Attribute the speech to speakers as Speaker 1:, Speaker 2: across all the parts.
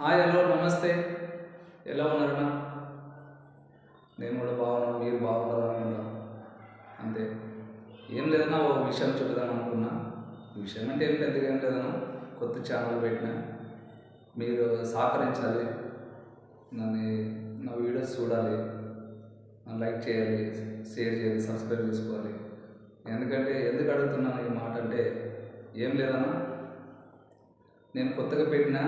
Speaker 1: Hi hello నమస్తే. ఎలా ఉన్నారన్నా నేను కూడా బాగున్నాను మీరు బాగుండాలనుకున్నాను అంతే. ఏం లేదన్నా ఓ విషయం చెబుదాం అనుకున్నా. ఈ విషయం అంటే ఏం పెద్దగా ఏం లేదన్నా కొత్త ఛానల్ పెట్టిన. మీరు సహకరించాలి. నన్ను నా వీడియోస్ చూడాలి. నన్ను లైక్ చేయాలి షేర్ చేయాలి సబ్స్క్రైబ్ చేసుకోవాలి. ఎందుకంటే ఎందుకు అడుగుతున్నాను ఈ మాట అంటే ఏం లేదన్నా నేను కొత్తగా పెట్టిన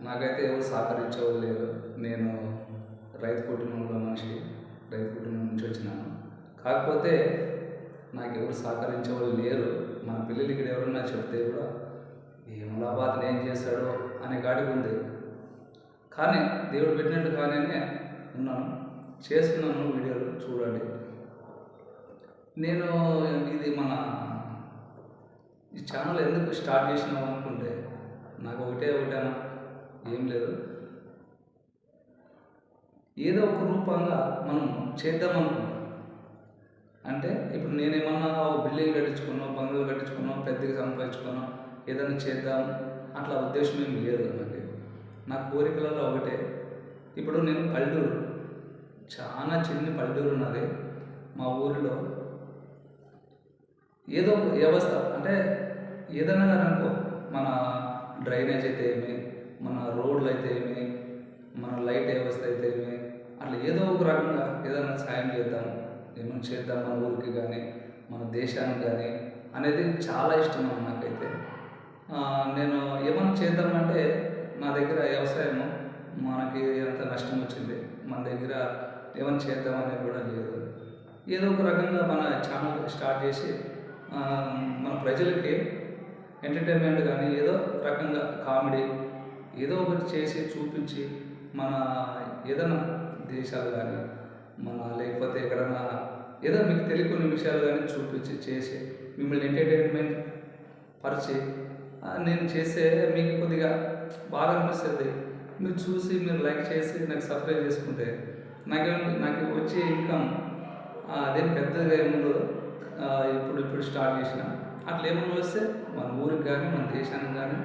Speaker 1: నాకైతే ఎవరు సహకరించేవాళ్ళు లేరు. నేను రైతు కుటుంబంలో మనిషి రైతు కుటుంబం నుంచి వచ్చినాను. కాకపోతే నాకు ఎవరు సహకరించేవాళ్ళు లేరు. మన పిల్లలు ఇక్కడ ఎవరన్నా చెప్తే కూడా ఏం లాభాతను ఏం చేశాడో అనే గాడికి ఉంది. కానీ దేవుడు పెట్టినట్టు కానీ ఉన్నాను. చేస్తున్నాను వీడియోలు చూడండి. నేను ఇది మన ఈ ఛానల్ ఎందుకు స్టార్ట్ చేసినాం అనుకుంటే నాకు ఒకటే ఒకటేనా? ఏం లేదు. ఏదో ఒక రూపంగా మనం చేద్దాం అనుకుంటాం అంటే ఇప్పుడు నేనేమన్నా ఒక బిల్డింగ్ కట్టించుకున్నాం బంగ్లాలు కట్టించుకున్నాం పెద్దగా సంపాదించుకున్నాం ఏదైనా చేద్దాం అట్లా ఉద్దేశం ఏం లేదు నాకు. నా కోరికలలో ఒకటే. ఇప్పుడు నేను పల్లెటూరు చాలా చిన్న పల్లెటూరు ఉన్నది. మా ఊరిలో ఏదో ఒక వ్యవస్థ అంటే ఏదైనా కానీ అనుకో మన డ్రైనేజ్ అయితే ఏమి మన రోడ్లు అయితే ఏమి మన లైట్ వ్యవస్థ అయితే ఏమి అట్లా ఏదో ఒక రకంగా ఏదైనా సాయం చేద్దాం ఏమైనా చేద్దాం మన ఊరికి కానీ మన దేశానికి కానీ అనేది చాలా ఇష్టం నాకైతే. నేను ఏమైనా చేద్దామంటే నా దగ్గర వ్యవసాయము మనకి ఎంత నష్టం వచ్చింది. మన దగ్గర ఏమైనా చేద్దామనేది కూడా లేదు. ఏదో ఒక రకంగా మన ఛానల్ స్టార్ట్ చేసి మన ప్రజలకి ఎంటర్టైన్మెంట్ కానీ ఏదో రకంగా కామెడీ ఏదో ఒకటి చేసి చూపించి మన ఏదైనా దేశాలు కానీ మన లేకపోతే ఎక్కడైనా ఏదో మీకు తెలియని విషయాలు కానీ చూపించి చేసి మిమ్మల్ని ఎంటర్టైన్మెంట్ పరిచి నేను చేసే మీకు కొద్దిగా బాగా అనిపిస్తుంది. మీరు చూసి మీరు లైక్ చేసి నాకు సబ్స్క్రైబ్ చేసుకుంటే నాకేం నాకు వచ్చే ఇన్కమ్ అదేం పెద్దగా ఏముండదు ఇప్పుడు ఇప్పుడు స్టార్ట్ చేసిన. అట్లా ఏమన్నా వస్తే మన ఊరికి కానీ మన దేశానికి కానీ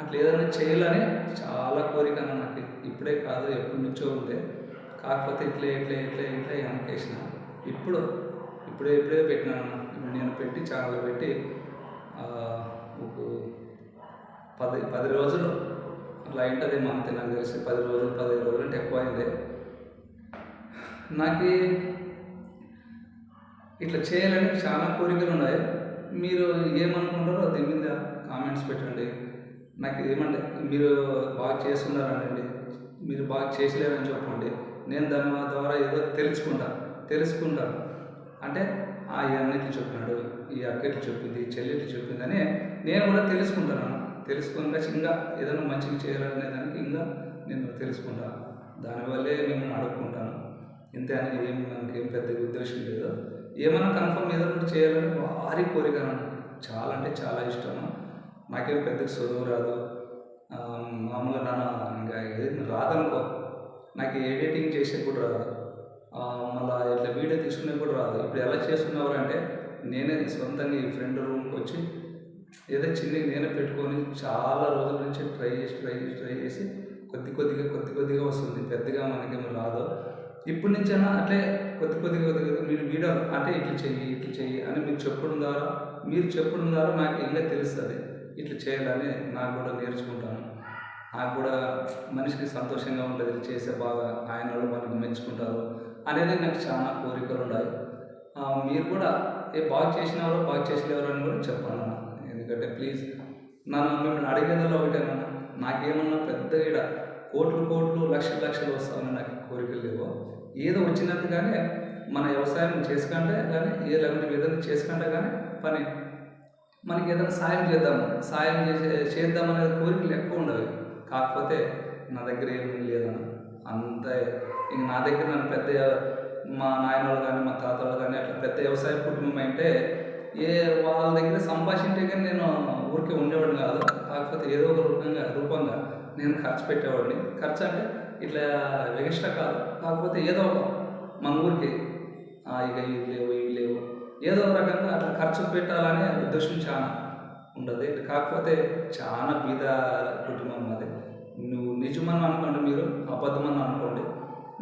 Speaker 1: అట్లా ఏదైనా చేయాలని చాలా కోరిక నాకు. ఇప్పుడే కాదు ఎప్పటి నుంచో ఉండే కాకపోతే ఇట్లే ఇట్లే ఇట్లే ఇట్లా వెనకేసిన ఇప్పుడు ఇప్పుడే ఇప్పుడే పెట్టినాను నేను పెట్టి ఛానల్ పెట్టి ఒక పది పది రోజులు అట్లా అయింటదేమో అంతే నాకు తెలిసి. పది రోజులు పదిహేను రోజులు అంటే ఎక్కువ అయింది. నాకు ఇట్లా చేయాలని చాలా కోరికలు ఉన్నాయి. మీరు ఏమనుకుంటారో దీని మీద కామెంట్స్ పెట్టండి. నాకు ఏమంటే మీరు బాగా చేస్తున్నారనండి మీరు బాగా చేసలేరని చెప్పండి. నేను దాని ద్వారా ఏదో తెలుసుకుంటా తెలుసుకుంటాను అంటే ఆ ఈ చెప్పినాడు ఈ అక్కట్లు చెప్పింది ఈ చెప్పింది అని నేను కూడా తెలుసుకుంటాను. తెలుసుకుని ఇంకా ఏదైనా మంచిగా చేయాలనే దానికి ఇంకా నేను తెలుసుకుంటా. దానివల్లే మిమ్మల్ని అడుక్కుంటాను ఇంతే అని ఏం మనకి ఏం పెద్ద ఉద్దేశం లేదు. ఏమైనా కన్ఫర్మ్ ఏదో ఒకటి చేయాలని భారీ కోరిక చాలా అంటే చాలా ఇష్టము. నాకేం పెద్ద చదువు రాదు. మామూలుగా నాన్న ఇంకా ఏది రాదనుకో. నాకు ఎడిటింగ్ చేసే కూడా రాదు. మళ్ళీ మళ్ళా ఇట్లా వీడియో తీసుకునే కూడా రాదు. ఇప్పుడు ఎలా చేస్తున్నవారు అంటే నేనే సొంతంగా ఈ ఫ్రెండ్ రూమ్కి వచ్చి ఏదో చిన్నగా నేనే పెట్టుకొని చాలా రోజుల నుంచి ట్రై చేసి ట్రై చేసి ట్రై చేసి కొద్ది కొద్దిగా కొద్ది కొద్దిగా వస్తుంది. పెద్దగా మనకేమో రాదు. ఇప్పటి నుంచైనా అట్లే కొద్ది కొద్దిగా కొద్ది కొద్దిగా మీరు వీడియో అంటే ఇట్లా చెయ్యి ఇట్లా చెయ్యి అని మీరు చెప్పడం ద్వారా మీరు చెప్పడం ద్వారా నాకు ఇంకా తెలుస్తుంది. ఇట్లా చేయాలని నాకు కూడా నేర్చుకుంటాను. నాకు కూడా మనిషికి సంతోషంగా ఉంటుంది ఇది చేసే బాగా ఆయన వాళ్ళు మనకు మెచ్చుకుంటారు అనేది నాకు చాలా కోరికలు ఉన్నాయి మీరు కూడా ఏ బాగా చేసినారో బాగా చేసేవారు అని కూడా చెప్పాను ఎందుకంటే ప్లీజ్ నన్ను మిమ్మల్ని అడిగేదల్లో ఒకటేనన్నా నాకేమన్నా పెద్ద ఈడ కోట్లు కోట్లు లక్షలు లక్షలు వస్తామని నాకు కోరికలు లేవు. ఏదో వచ్చినట్టుగానే మన వ్యవసాయం చేసుకుంటే కానీ ఏ లేకుంటే ఏదైనా చేసుకుంటే కానీ పని మనకి ఏదైనా సాయం చేద్దాము. సాయం చేసే చేద్దాం అనేది కోరికలు ఎక్కువ ఉండవు. కాకపోతే నా దగ్గర ఏమీ లేదన్న అంత ఇంక నా దగ్గర నన్ను పెద్ద మా నాయన వాళ్ళు కానీ మా తాత వాళ్ళు కానీ అట్లా పెద్ద వ్యవసాయ కుటుంబం అంటే ఏ వాళ్ళ దగ్గర సంభాషింటే కానీ నేను ఊరికే ఉండేవాడిని కాదు. కాకపోతే ఏదో ఒక రూపంగా రూపంగా నేను ఖర్చు పెట్టేవాడిని. ఖర్చు అంటే ఇట్లా ఎక్స్ట్రా కాదు. కాకపోతే ఏదో ఒక మన ఊరికి ఆ, ఇక ఇవి లేవు ఇవి లేవు. ఏదో ఒక రకంగా అట్లా ఖర్చు పెట్టాలనే ఉద్దేశం చాలా ఉండదు. కాకపోతే చాలా బీద కుటుంబం అది. నువ్వు నిజమని అనుకోండి మీరు అబద్ధమని అనుకోండి.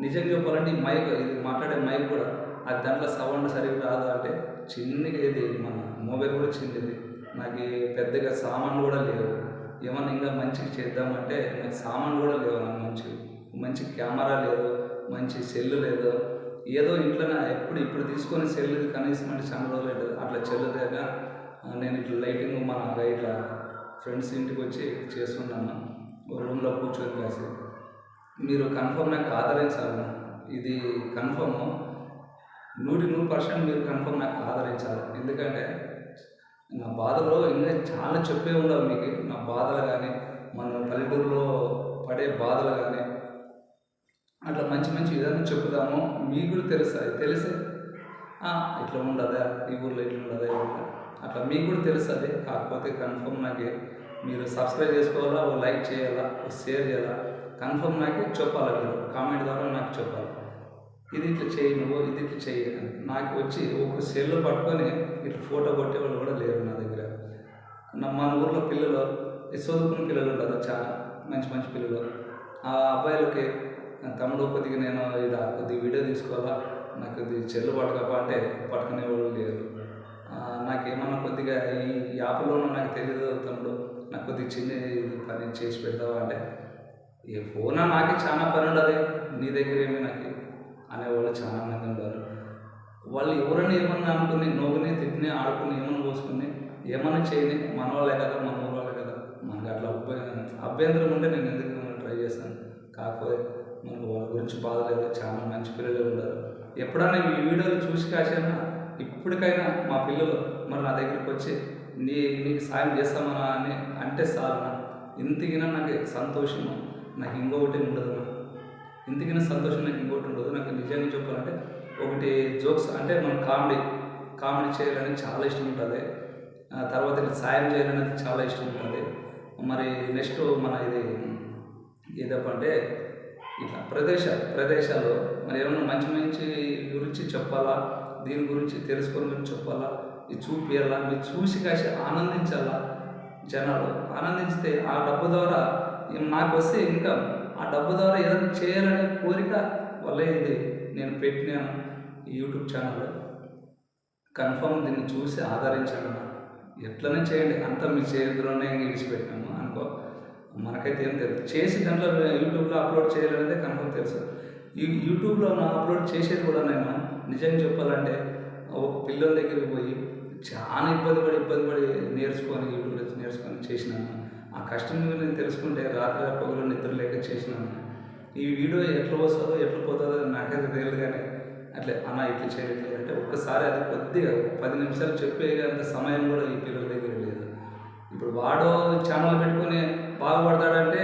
Speaker 1: నిజం చెప్పాలంటే ఈ మైక్ ఇది మాట్లాడే మైక్ కూడా అది దాంట్లో సౌండ్ సరిగ్గా రాదు అంటే చిన్నగా ఇది మన మొబైల్ కూడా చిన్నది. నాకు పెద్దగా సామాన్లు కూడా లేవు. ఏమన్నా ఇంకా మంచిగా చేద్దామంటే నాకు సామాన్లు కూడా లేవు నాకు మంచి మంచి కెమెరా లేదు మంచి సెల్ లేదు. ఏదో ఇంట్లో ఎప్పుడు ఇప్పుడు తీసుకొని సెల్ కనీసం అంటే చాలా రోజులు అవుతుంది. అట్లా చెల్లదాక నేను ఇట్లా లైటింగ్ మన ఇట్లా ఫ్రెండ్స్ ఇంటికి వచ్చి చేస్తున్నాను. రూమ్లో కూర్చొని కాసి మీరు కన్ఫర్మ్ నాకు ఆదరించాలి. ఇది కన్ఫర్మ్. నూటి నూరు పర్సెంట్ మీరు కన్ఫర్మ్ నాకు ఆదరించాలి. ఎందుకంటే నా బాధలో ఇంకా చాలా చెప్పే ఉండవు మీకు. నా బాధలు కానీ మన పల్లెటూరులో పడే బాధలు కానీ అట్లా మంచి మంచి విధానం చెప్పుదాము. మీకు కూడా తెలుస్తుంది తెలిసే? ఇట్లా ఉండదా? ఈ ఊర్లో ఇట్లా ఉండదా? ఇట్లా అట్లా మీకు కూడా తెలుస్తుంది కాకపోతే కన్ఫర్మ్ నాకే మీరు సబ్స్క్రైబ్ చేసుకోవాలా? ఓ లైక్ చేయాలా? ఓ షేర్ చేయాలా? కన్ఫర్మ్ నాకే చెప్పాలా మీరు? కామెంట్ ద్వారా నాకు చెప్పాలి? ఇది ఇట్లా చేయి నువ్వు ఇది ఇట్లా చేయి అని. నాకు వచ్చి ఒక సెల్ పట్టుకొని ఇట్లా ఫోటో కొట్టే వాళ్ళు కూడా లేరు నా దగ్గర. మన ఊర్లో పిల్లలు ఈ చదువుకున్న పిల్లలు ఉంటారు చాలా మంచి మంచి పిల్లలు. ఆ అబ్బాయిలకి తమ్ముడు కొద్దిగా నేను ఇలా కొద్దిగా వీడియో తీసుకోవాలా? నాకు ఇది చెల్లు పట్టుకప్ప అంటే పట్టుకునే వాళ్ళు లేరు నాకేమన్నా కొద్దిగా ఈ యాప్లోనూ నాకు తెలియదు తమ్ముడు. నాకు కొద్దిగా చిన్న ఇది పని చేసి పెడతావా అంటే ఏ ఫోనా? నాకే చాలా పని ఉండదు నీ దగ్గర ఏమి నాకు? అనేవాళ్ళు చాలా మంది ఉన్నారు. వాళ్ళు ఎవరైనా ఏమన్నా అనుకుని నవ్వుని తిట్టిని ఆడుకుని ఏమన్నా పోసుకుని ఏమన్నా చేయని మన వాళ్ళే కదా మన ఊరు వాళ్ళే కదా. మనకి అట్లా అభ్య- అభ్యంతరం ఉంటే నేను ఎందుకు ట్రై చేస్తాను? కాకపోతే మనకు వాళ్ళ గురించి బాధ లేదు చాలా మంచి పిల్లలు ఉన్నారు. ఎప్పుడైనా ఈ వీడియోలు చూసి కాసినా? ఇప్పటికైనా మా పిల్లలు మరి నా దగ్గరికి వచ్చి నీ నీకు సాయం చేస్తామనా అని అంటే చాలు ఇంతకినా నాకు సంతోషం నాకు ఇంకొకటి ఉండదు ఇంతకినా సంతోషం నాకు ఇంకోటి ఉండదు. నాకు నిజంగా చెప్పాలంటే ఒకటి జోక్స్ అంటే మనం కామెడీ కామెడీ చేయాలని చాలా ఇష్టం ఉంటుంది. ఆ తర్వాత ఇట్లా సాయం చేయాలనేది చాలా ఇష్టం ఉంటుంది. మరి నెక్స్ట్ మన ఇది ఏదప్పంటే ఇట్లా ప్రదేశాలు ప్రదేశాలు మరి ఏమైనా మంచి మంచి గురించి చెప్పాలా? దీని గురించి తెలుసుకొని గురించి చెప్పాలా? ఇది చూపించాలా మీరు చూసి కాసి ఆనందించాలా? జనాలు ఆనందించితే ఆ డబ్బు ద్వారా నాకు వస్తే ఇంకా ఆ డబ్బు ద్వారా ఏదైనా చేయాలనే కోరిక వల్లే ఇది నేను పెట్టినాను ఈ యూట్యూబ్ ఛానల్ కన్ఫర్మ్ దీన్ని చూసి ఆదరించాను ఎట్లనే చేయండి. అంత మీ చేతిలోనే విడిచిపెట్టినాము మనకైతే ఏం తెలియదు చేసి దాంట్లో యూట్యూబ్లో అప్లోడ్ చేయాలనేది కన్ఫర్మ్ తెలుసు. ఈ యూట్యూబ్లో అప్లోడ్ చేసేది కూడా నేను నిజంగా చెప్పాలంటే ఒక పిల్లల దగ్గరికి పోయి చాలా ఇబ్బంది పడి ఇబ్బంది పడి నేర్చుకొని యూట్యూబ్లో నేర్చుకొని చేసినాను. ఆ కష్టం నేను తెలుసుకుంటే రాత్రి పగలు నిద్ర లేక చేసినాను. ఈ వీడియో ఎట్లా వస్తుందో ఎట్లా పోతుందో నాకైతే తెలియదు కానీ అట్లే అన్న ఇట్లా చేయట్లేదు అంటే ఒక్కసారి అది కొద్దిగా పది నిమిషాలు చెప్పే అంత సమయం కూడా ఈ పిల్లల దగ్గర ఇప్పుడు వాడు ఛానల్ పెట్టుకుని బాగుపడతాడంటే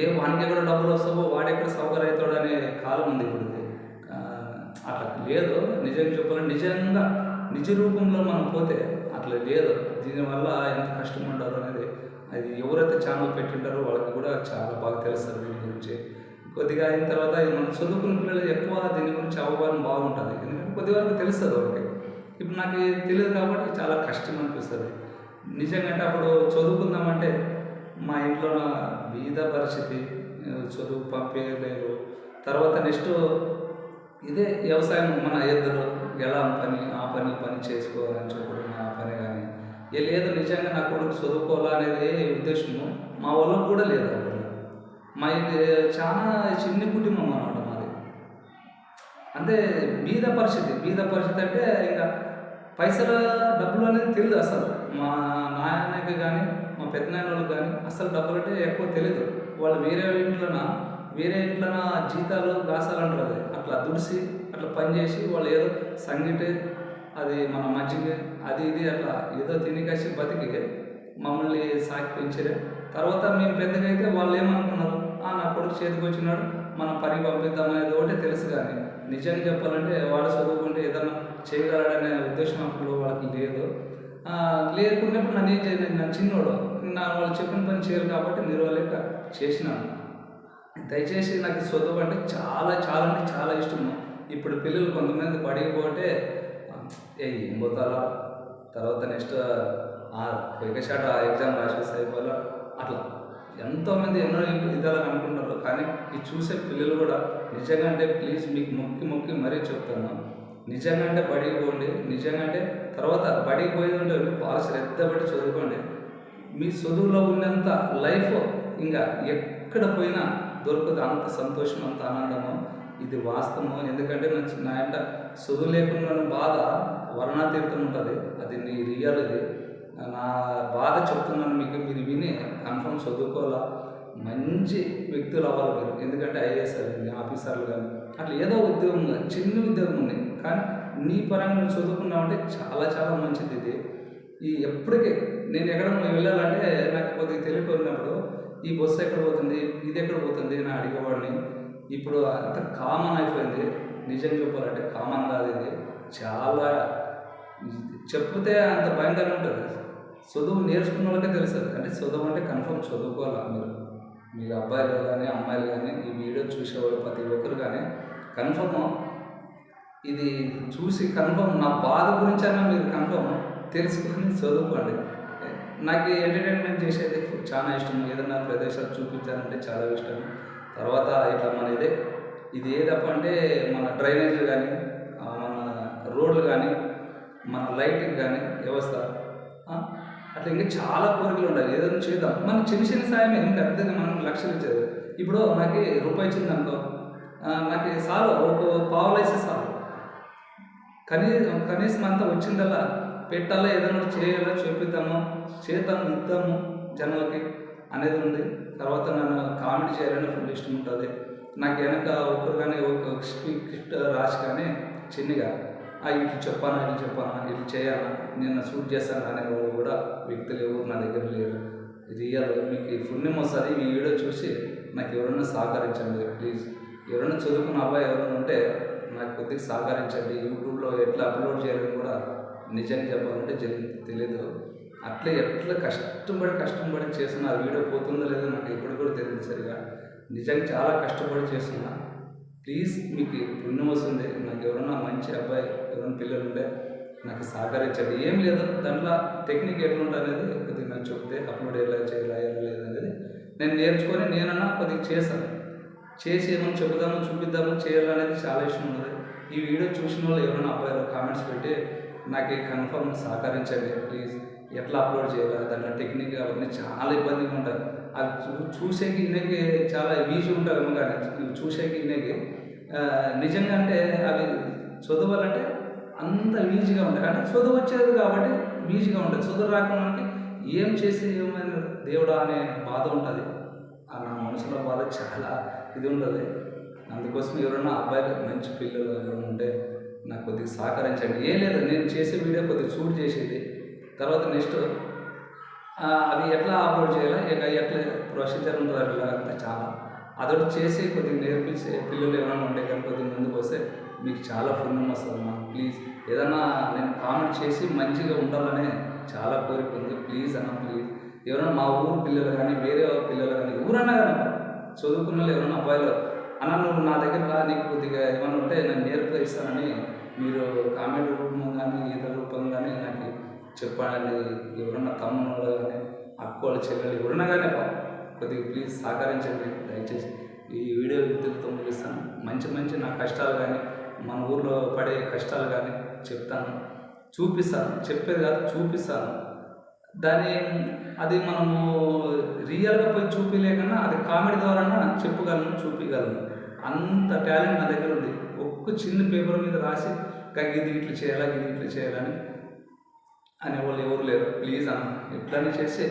Speaker 1: ఏ వానికి ఎక్కడ డబ్బులు వస్తావో వాడెక్కడ సౌకర్యం అవుతాడు అనే కాలం ఉంది ఇప్పుడు. అట్లా లేదు. నిజంగా చెప్పాలంటే నిజంగా నిజ రూపంలో మనం పోతే అట్లా లేదు. దీనివల్ల ఎంత కష్టం ఉంటారో అనేది అది ఎవరైతే ఛానల్ పెట్టింటారో వాళ్ళకి కూడా చాలా బాగా తెలుస్తారు దీని గురించి. కొద్దిగా అయిన తర్వాత మనం చదువుకున్న పిల్లలు ఎక్కువ దీని గురించి అవగాహన బాగుంటుంది. ఎందుకంటే కొద్ది వరకు తెలుస్తుంది వాళ్ళకి. ఇప్పుడు నాకు తెలియదు కాబట్టి చాలా కష్టం అనిపిస్తుంది. నిజంగా అంటే అప్పుడు చదువుకుందామంటే మా ఇంట్లో నా బీద పరిస్థితి చదువు పంపేయలేరు. తర్వాత నెక్స్ట్ ఇదే వ్యవసాయం మన ఎద్దులు ఎలా పని ఆ పని పని చేసుకోవాలని చెప్పడం ఆ పని కానీ. ఏ లేదు నిజంగా నా కొడుకు చదువుకోవాలా అనేది ఉద్దేశము మా వాళ్ళకు కూడా లేదు అప్పుడు. మా ఇది చాలా చిన్న కుటుంబం అన్నమాట మాది. అంటే బీద పరిస్థితి బీద పరిస్థితి అంటే ఇంకా పైసల డబ్బులు అనేది తెలియదు అసలు. మా నాయనకి కానీ మా పెద్దనాయన వాళ్ళకి కానీ అసలు డబ్బులు అంటే ఎక్కువ తెలియదు వాళ్ళు వేరే ఇంట్లోన వేరే ఇంట్లోన జీతాలు గాసాలు అంటారు అది. అట్లా దుడిసి అట్లా పని చేసి వాళ్ళు ఏదో సంగటి అది మన మజ్జిగ అది ఇది అట్లా ఏదో తిని కలిసి బతికి మమ్మల్ని సాకి పెంచారు తర్వాత మేము పెద్దగా అయితే వాళ్ళు ఏమనుకున్నారు? "ఆ, నా కొడుకు చేతికి వచ్చినాడు మనం పని పంపిద్దాం అనేది ఒకటే తెలుసు కానీ నిజానికి చెప్పాలంటే వాడు చదువుకుంటే ఏదన్నా చేయగలడనే ఉద్దేశం అప్పుడు వాళ్ళకి లేదు. లేకున్నప్పుడు నన్ను ఏం చేయలేదు. నా చిన్నోడు నా వాళ్ళు చెప్పిన పని చేయరు కాబట్టి నిర్వలేక చేసినాను. దయచేసి నాకు చదువు అంటే చాలా చాలా అంటే చాలా ఇష్టము. ఇప్పుడు పిల్లలు కొంతమంది బడికి పోతే ఏ ఏం పోతారా తర్వాత నెక్స్ట్ ఎగషాట ఎగ్జామ్ రాసేసి అయిపోవాలా? అట్లా. ఎంతోమంది ఎన్నో విధాలు అనుకుంటారు. కానీ ఇది చూసే పిల్లలు కూడా నిజంగా అంటే ప్లీజ్ మీకు మొక్కి మొక్కి మరీ చెప్తాను. నిజంగా అంటే బడికి పోండి నిజంగా అంటే తర్వాత బడికి పోయేది ఉంటే బాగా శ్రద్ధ పెట్టి చదువుకోండి. మీ చదువులో ఉన్నంత లైఫ్ ఇంకా ఎక్కడ పోయినా దొరకదు అంత సంతోషం అంత ఆనందము. ఇది వాస్తవము ఎందుకంటే నా చిన్న నా చదువు లేకుండా బాధ వర్ణాతీర్థం ఉంటుంది. అది నీ రియల్ ఇది. నా బాధ చెప్తున్నాను మీకు. మీరు విని కన్ఫర్మ్ చదువుకోవాలా? మంచి వ్యక్తులు అవ్వాలి మీరు. ఎందుకంటే ఐఏఎస్ అయింది ఆఫీసర్లు కానీ అట్లా ఏదో ఉద్యోగం చిన్న ఉద్యోగం ఉంది కానీ నీ పరంగా నువ్వు చదువుకున్నావంటే చాలా చాలా మంచిది ఇది. ఈ ఎప్పటికీ నేను ఎక్కడ వెళ్ళాలంటే నాకు కొద్దిగా తెలియకున్నప్పుడు ఈ బస్సు ఎక్కడ పోతుంది ఇది ఎక్కడ పోతుంది అని అడిగేవాడిని. ఇప్పుడు అంత కామన్ అయిపోయింది. నిజం చెప్పాలంటే కామన్ కాదు ఇది. చాలా చెప్తే అంత భయంకరంగా ఉంటుంది. చదువు నేర్చుకున్న వాళ్ళకే తెలుస్తుంది అంటే చదువు అంటే కన్ఫర్మ్ చదువుకోవాలి మీరు? మీరు అబ్బాయిలు కానీ అమ్మాయిలు కానీ ఈ వీడియో చూసేవాళ్ళు ప్రతి ఒక్కరు కానీ కన్ఫర్మ్ ఇది చూసి కన్ఫర్మ్ నా బాధ గురించి అయినా మీరు కన్ఫర్మ్ తెలుసుకొని చదువుకోండి. నాకు ఎంటర్టైన్మెంట్ చేసేది చాలా ఇష్టం. ఏదైనా ప్రదేశాలు చూపించాలంటే చాలా ఇష్టం. తర్వాత ఇట్లా మన ఇదే ఇది ఏదప్ప అంటే మన డ్రైనేజ్ కానీ మన రోడ్లు కానీ మన లైటింగ్ కానీ వ్యవస్థ అట్లా ఇంకా చాలా కోరికలు ఉండాలి. ఏదైనా చేద్దాం. మనం చిన్న చిన్న సాయమే ఇంకా పెద్దగా మనం లక్షలు ఇచ్చేది. ఇప్పుడు నాకు రూపాయి ఇచ్చింది అనుకో నాకు సాలు ఒక పావులు వేస్తే చాలు కనీ కనీసం అంతా వచ్చిందల్లా పెట్టాలా ఏదైనా ఒకటి చేయాలా చూపిద్దాము చేద్దాము ఇద్దాము జనాలకి అనేది ఉంది. తర్వాత నన్ను కామెడీ చేయాలని ఫుల్ ఇష్టం ఉంటుంది. నాకు వెనక ఒకరు కానీ ఒక స్క్రిప్ట్ రాసి కానీ చిన్నగా ఇటు ఇట్లా చెప్పానా ఇట్లా చెప్పానా ఇట్లా చేయాలా నేను షూట్ చేస్తాను అనే కూడా వ్యక్తులు ఎవరు నా దగ్గర లేరు. రియల్ మీకు ఈ పుణ్యం వస్తుంది మీ వీడియో చూసి నాకు ఎవరైనా సహకరించండి ప్లీజ్ ఎవరైనా చదువుకున్న అబ్బాయి ఎవరైనా ఉంటే నాకు కొద్దిగా సహకరించండి. యూట్యూబ్లో ఎట్లా అప్లోడ్ చేయాలని కూడా నిజంగా చెప్పాలంటే జరి- తెలీదు. అట్లా ఎట్లా కష్టపడి కష్టపడి చేస్తున్నా ఆ వీడియో పోతుందో లేదో నాకు ఇప్పుడు కూడా తెలియదు సరిగా. నిజంగా చాలా కష్టపడి చేస్తున్నా. ప్లీజ్ మీకు పుణ్యం వస్తుంది. నాకు ఎవరైనా మంచి అబ్బాయి ఎవరైనా పిల్లలు ఉంటే నాకు సహకరించండి. ఏం లేదు దాంట్లో టెక్నిక్ ఎట్లుంటుంది అనేది కొద్దిగా నాకు చెప్తే అప్లోడ్ ఎలా చేయాలా ఎలా లేదు అనేది నేను నేర్చుకొని నేనన్నా కొద్దిగా చేశాను. చేసి ఏమైనా చెబుదాము చూపిద్దాము చేయాలనేది చాలా ఇష్టం ఉంటుంది ఈ వీడియో చూసిన వాళ్ళు ఎవరైనా అబ్బాయిలు కామెంట్స్ పెట్టి నాకు కన్ఫర్మ్ సహకరించండి ప్లీజ్ ఎట్లా అప్లోడ్ చేయాలి దాంట్లో టెక్నిక్ అవన్నీ చాలా ఇబ్బందిగా ఉంటాయి. అది చూ చూసేకి ఈయనకి చాలా ఈజీ ఉంటుంది కానీ చూసేకి ఈయనకి నిజంగా అంటే అవి చదవాలంటే అంత ఈజీగా ఉండే అంటే చదువు వచ్చేది కాబట్టి ఈజీగా ఉంటుంది. చదువు రాకుండా ఏం చేసి ఏమైనా దేవుడా అనే బాధ ఉంటుంది. ఆ నా మనసులో బాధ చాలా ఇది ఉంటుంది. అందుకోసం ఎవరైనా అబ్బాయిలు మంచి పిల్లలు ఎవరైనా ఉంటే నాకు కొద్దిగా సహకరించండి. ఏం లేదు నేను చేసే వీడియో కొద్దిగా షూట్ చేసేది. తర్వాత నెక్స్ట్ అవి ఎట్లా అప్లోడ్ చేయాలా? ఇక ఎట్లా ప్రొసీజర్ ఉంటుంది అట్లా అంతా చాలా. అదొకటి చేసి కొద్దిగా నేర్పించే పిల్లలు ఏమైనా ఉంటే కానీ కొద్దిగా ముందుకు వస్తే మీకు చాలా పుణ్యం సార్ అన్న ప్లీజ్ ఏదన్నా నేను కామెంట్ చేసి మంచిగా ఉండాలనే చాలా కోరిక ఉంది. ప్లీజ్ అన్న ప్లీజ్ ఎవరైనా మా ఊరు పిల్లలు కానీ వేరే పిల్లలు కానీ ఊరన్నా కానీ చదువుకున్న వాళ్ళు ఎవరైనా అబ్బాయిలు అన్న నువ్వు నా దగ్గర రా నీకు కొద్దిగా ఏమైనా ఉంటే నేను నేర్పిస్తానని మీరు కామెంట్ రూపంలో కానీ ఈత రూపం కానీ నాకు చెప్పాలని ఎవరన్నా తమ్ముళ్ళు కానీ అక్కోళ్ళు చెల్లెలు ఎవరన్నా కానీ పా- కొద్దిగా ప్లీజ్ సహకరించండి. దయచేసి ఈ వీడియో వ్యక్తులతో ముగిస్తాను. మంచి మంచి నా కష్టాలు కానీ మన ఊర్లో పడే కష్టాలు కానీ చెప్తాను. చూపిస్తాను. చెప్పేది కాదు చూపిస్తాను. దాని అది మనము రియల్గా పోయి చూపించలేకన్నా అది కామెడీ ద్వారా చెప్పగలను చూపించగలను అంత టాలెంట్ నా దగ్గర ఉంది. ఒక్క చిన్న పేపర్ మీద రాసి ఇది ఇట్లా చేయాలా ఇది ఇట్లు చేయాలని అనేవాళ్ళు ఎవరు లేరు. ప్లీజ్ అన్న ఎట్లని చేసి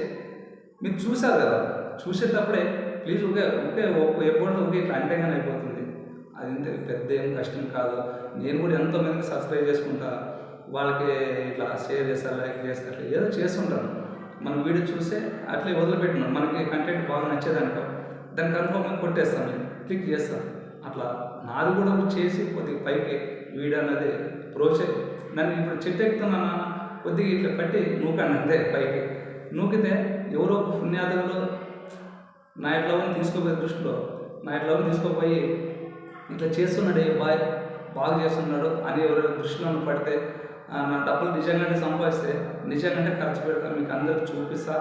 Speaker 1: మీరు చూసారు కదా. చూసేటప్పుడే ప్లీజ్ ఒకే ఒకే ఒక్క ఎప్పుడు ఒకే ఇట్లా అంటే అయిపోతుంది. అది ఇంత పెద్ద ఏం కష్టం కాదు. నేను కూడా ఎంతోమందికి సబ్స్క్రైబ్ చేసుకుంటా. వాళ్ళకి ఇట్లా షేర్ చేస్తారు లైక్ చేస్తారు అట్లా ఏదో చేస్తుంటాను. మనం వీడియో చూస్తే అట్లే వదిలిపెట్టినాం. మనకి కంటెంట్ బాగా నచ్చేదనుకో దాన్ని కన్ఫర్మ్గా కొట్టేస్తాను క్లిక్ చేస్తాను అట్లా నాది కూడా చేసి కొద్దిగా పైకి వీడియో అన్నది ప్రోసే నన్ను ఇప్పుడు చెట్టు కొద్దిగా ఇట్లా పట్టి నూకండి అంతే పైకి. నూకితే ఎవరో ఒక పుణ్యాదులు నా ఇట్లా తీసుకోపోయే దృష్టిలో నా ఇట్లా తీసుకోపోయి ఇట్లా చేస్తున్నాడు ఏ బాయ్ బాగా చేస్తున్నాడు అని ఎవరి దృష్టిలో పడితే నా డబ్బులు నిజంగానే సంపాదిస్తే నిజంగానే ఖర్చు పెడతా మీకు అందరికి చూపిస్తా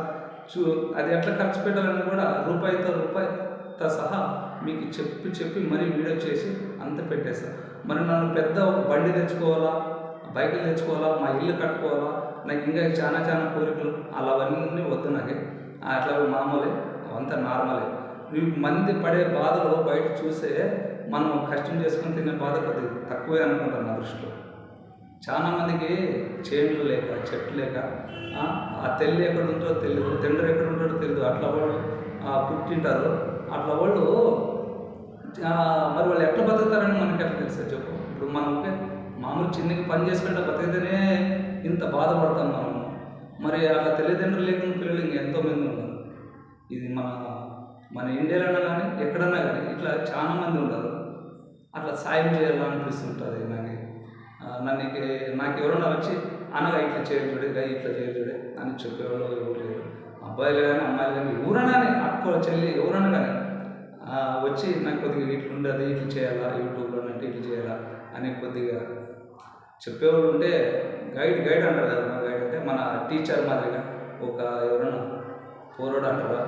Speaker 1: చూ అది ఎట్లా ఖర్చు పెట్టాలని కూడా రూపాయితో రూపాయితో సహా మీకు చెప్పి చెప్పి మరీ వీడియో చేసి అంత పెట్టేస్తా. మరి నన్ను పెద్ద ఒక బండి తెచ్చుకోవాలా బైకులు తెచ్చుకోవాలా మా ఇల్లు కట్టుకోవాలా నాకు ఇంకా చాలా చాలా కోరికలు అలావన్నీ వద్దు నాకు. అట్లా మామూలే అవంతా నార్మలే. మంది పడే బాధలు బయట చూసే మనం కష్టం చేసుకుని తినే బాధ కొద్ది తక్కువే అనుకుంటాను నా దృష్టిలో. చాలామందికి చేనులు లేక చెట్లు లేక ఆ, తల్లి తెల్లి ఎక్కడ ఉంటారో తెలియదు తండ్రి ఎక్కడ ఉంటాడో తెలియదు అట్లా వాళ్ళు ఆ, పుట్టింటారు. అట్లా వాళ్ళు మరి వాళ్ళు ఎట్లా బతుకుతారని మనకి ఎట్లా తెలుస్తుంది చెప్పు. ఇప్పుడు మనం మామూలు చిన్నగా పని చేసుకుంటే బతికితేనే ఇంత బాధపడతాం మనము. మరి అట్లా తల్లిదండ్రులు లేకుండా పిల్లలు ఇంకా ఎంతో మంది ఉన్నారు. ఇది మన మన ఇండియాలో కానీ ఎక్కడన్నా కానీ ఇట్లా చాలా మంది అట్లా సాయం చేయాలనిపిస్తుంటుంది నాకు. నన్ను నాకు ఎవరన్నా వచ్చి అనగా ఇట్లా చేయాలి గా ఇట్లా చేయాలి అని చెప్పేవాళ్ళు ఎవరు లేరు. అబ్బాయిలు కానీ అమ్మాయిలు కానీ ఎవరన్నా కానీ అక్క చెల్లి ఎవరన్నా కానీ వచ్చి నాకు కొద్దిగా ఇట్లా ఉండదు ఇట్లా చేయాలా యూట్యూబ్లో అంటే ఇట్లా చేయాలా అని కొద్దిగా చెప్పేవాళ్ళు ఉంటే గైడ్ గైడ్ అంటారు కదా గైడ్ అంటే మన టీచర్ మాదిరిగా ఒక ఎవరన్నా పోరాడు అంటారా?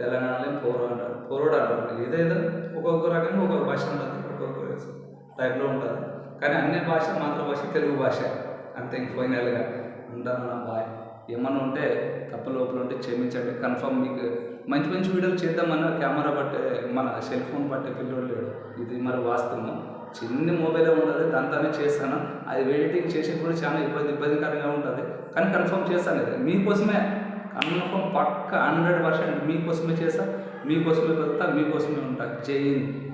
Speaker 1: తెలంగాణలో పోరో అంటారు? పోరోడు అంటారు ఏదేదో ఒక్కొక్క రకంగా ఒక్కొక్క భాష ఉంటుంది ఒక్కొక్క టైప్లో ఉంటుంది. కానీ అన్ని భాష మాతృభాష తెలుగు భాష. అంతే ఇంక ఫైనల్గా. ఉంటాను నా బాయ్. ఏమన్నా ఉంటే తప్పు లోపల ఉంటే క్షమించండి. కన్ఫర్మ్ మీకు. మంచి మంచి వీడియోలు చేద్దామన్న కెమెరా పట్టే మన సెల్ ఫోన్ పట్టే పిల్లోడు లేడు. ఇది మరి వాస్తవం చిన్న మొబైలే ఉంటుంది దాంతోనే చేస్తాను. అది ఎడిటింగ్ చేసి కూడా చాలా ఇబ్బంది ఇబ్బందికరంగా ఉంటుంది. కానీ కన్ఫర్మ్ చేస్తాను. ఇది మీకోసమే కన్ఫర్మ్ పక్క హండ్రెడ్ పర్సెంట్ మీకోసమే చేస్తా మీకోసమే బతుకుతా మీకోసమే ఉంటా. జై హింద్.